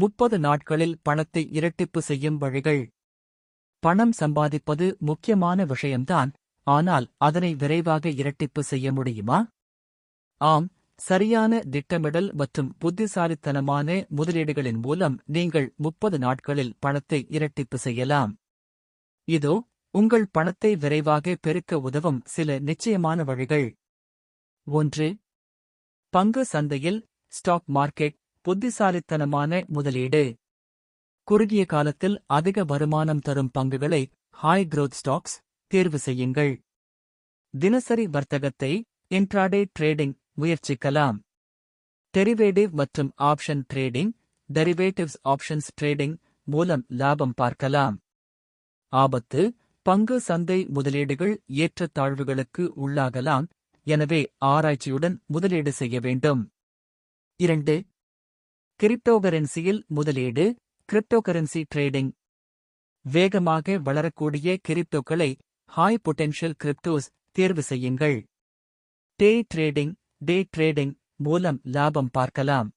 முப்பது நாட்களில் பணத்தை இரட்டிப்பு செய்யும் வழிகள். பணம் சம்பாதிப்பது முக்கியமான விஷயம்தான் ஆனால் அதனை விரைவாக இரட்டிப்பு செய்ய முடியுமா? ஆம் சரியான திட்டமிடல் மற்றும் புத்திசாலித்தனமான முதலீடுகளின் மூலம் நீங்கள் முப்பது நாட்களில் பணத்தை இரட்டிப்பு செய்யலாம். இதோ உங்கள் பணத்தை விரைவாக பெருக்க உதவும் சில நிச்சயமான வழிகள். ஒன்று பங்கு சந்தையில் ஸ்டாக் மார்க்கெட் புத்திசாலித்தனமான முதலீடு. குறுகிய காலத்தில் அதிக வருமானம் தரும் பங்குகளை ஹாய் க்ரோத் ஸ்டாக்ஸ் தேர்வு செய்யுங்கள். தினசரி வர்த்தகத்தை இன்ட்ராடே ட்ரேடிங் முயற்சிக்கலாம். டெரிவேடிவ் மற்றும் option trading derivatives options trading மூலம் லாபம் பார்க்கலாம். ஆபத்து பங்கு சந்தை முதலீடுகள் ஏற்றத்தாழ்வுகளுக்கு உள்ளாகலாம் எனவே ஆராய்ச்சியுடன் முதலீடு செய்ய வேண்டும். இரண்டு கிரிப்டோகரன்சியில் முதலீடு கிரிப்டோகரன்சி ட்ரேடிங். வேகமாக வளரக்கூடிய கிரிப்டோக்களை ஹாய் பொட்டென்ஷியல் கிரிப்டோஸ் தேர்வு செய்யுங்கள். டே ட்ரேடிங் டே ட்ரேடிங் மூலம் லாபம் பார்க்கலாம்.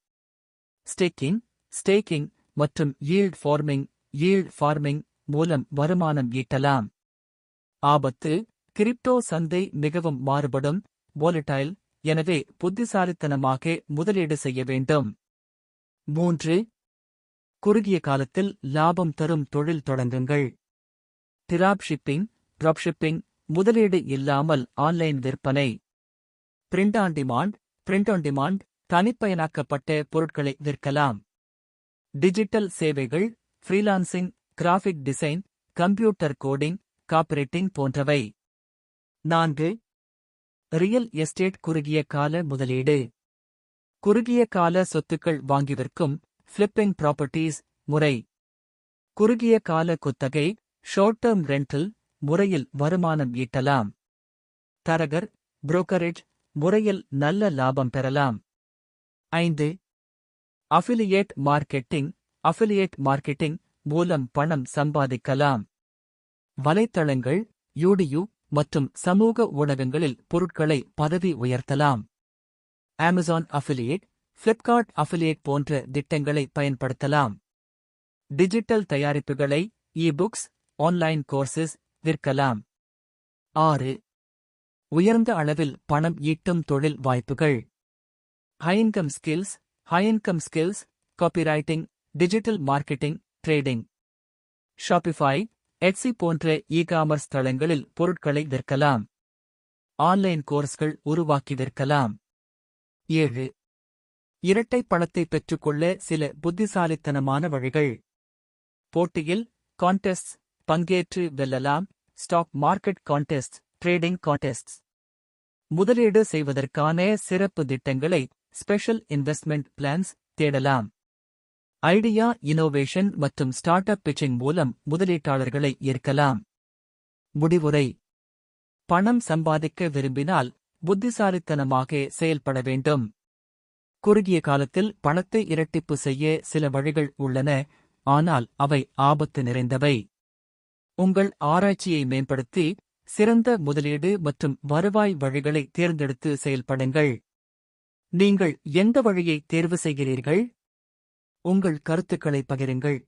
ஸ்டேக்கிங் ஸ்டேக்கிங் மற்றும் ஈல்ட் ஃபார்மிங் ஈல்ட் ஃபார்மிங் மூலம் வருமானம் ஈட்டலாம். ஆபத்து கிரிப்டோ சந்தை மிகவும் மாறுபடும் volatile எனவே புத்திசாலித்தனமாக முதலீடு செய்ய வேண்டும். மூன்று. குறுகிய காலத்தில் லாபம் தரும் தொழில் தொடங்குங்கள். டிராப் ஷிப்பிங் முதலீடு இல்லாமல் ஆன்லைன் விற்பனை. Print on demand print on demand தனிப்பயனாக்கப்பட்ட பொருட்களை விற்கலாம். டிஜிட்டல் சேவைகள் freelancing graphic design computer coding copywriting போன்றவை. நான்கு. ரியல் எஸ்டேட் குறுகிய கால முதலீடு. குறுகிய கால சொத்துக்கள் வாங்கி விற்கும் ஃபிளிப்பிங் ப்ராப்பர்ட்டீஸ் முறை. குறுகிய கால குத்தகை ஷார்ட் டேர்ம் ரெண்டல் முறையில் வருமானம் ஈட்டலாம். தரகர் புரோக்கரேஜ் முறையில் நல்ல லாபம் பெறலாம். ஐந்து அஃபிலியேட் மார்க்கெட்டிங் அஃபிலியேட் மார்க்கெட்டிங் மூலம் பணம் சம்பாதிக்கலாம். வலைத்தளங்கள் யூடியூ மற்றும் சமூக ஊடகங்களில் பொருட்களை பதவி உயர்த்தலாம். அமேசான் அஃபிலியேட் பிளிப்கார்ட் அஃபிலியேட் போன்ற திட்டங்களை பயன்படுத்தலாம். டிஜிட்டல் தயாரிப்புகளை இ புக்ஸ் ஆன்லைன் கோர்சஸ் விற்கலாம். ஆறு. உயர்ந்த அளவில் பணம் ஈட்டும் தொழில் வாய்ப்புகள். High income skills high income skills copywriting digital marketing trading Shopify Etsy போன்ற இ காமர்ஸ் தளங்களில் பொருட்களை விற்கலாம். ஆன்லைன் கோர்ஸ்கள் உருவாக்கி விற்கலாம். ஏழு. இரட்டை பணத்தை பெற்றுக்கொள்ள சில புத்திசாலித்தனமான வழிகள். போட்டியில் கான்டெஸ்ட் பங்கேற்று வெல்லலாம். Stock market contest trading contest முதலீடு செய்வதற்கான சிறப்பு திட்டங்களை ஸ்பெஷல் இன்வெஸ்ட்மெண்ட் பிளான்ஸ் தேடலாம். ஐடியா இனோவேஷன் மற்றும் ஸ்டார்ட் அப் பிச்சிங் மூலம் முதலீட்டாளர்களை ஈர்க்கலாம். முடிவுரை. பணம் சம்பாதிக்க விரும்பினால் புத்திசாலித்தனமாக செயல்பட வேண்டும். குறுகிய காலத்தில் பணத்தை இரட்டிப்பு செய்ய சில வழிகள் உள்ளன ஆனால் அவை ஆபத்து நிறைந்தவை. உங்கள் ஆராய்ச்சியை மேம்படுத்தி சிறந்த முதலீடு மற்றும் வருவாய் வழிகளை தேர்ந்தெடுத்து செயல்படுங்கள். நீங்கள் எந்த வழியை தேர்வு செய்கிறீர்கள்? உங்கள் கருத்துக்களை பகிருங்கள்.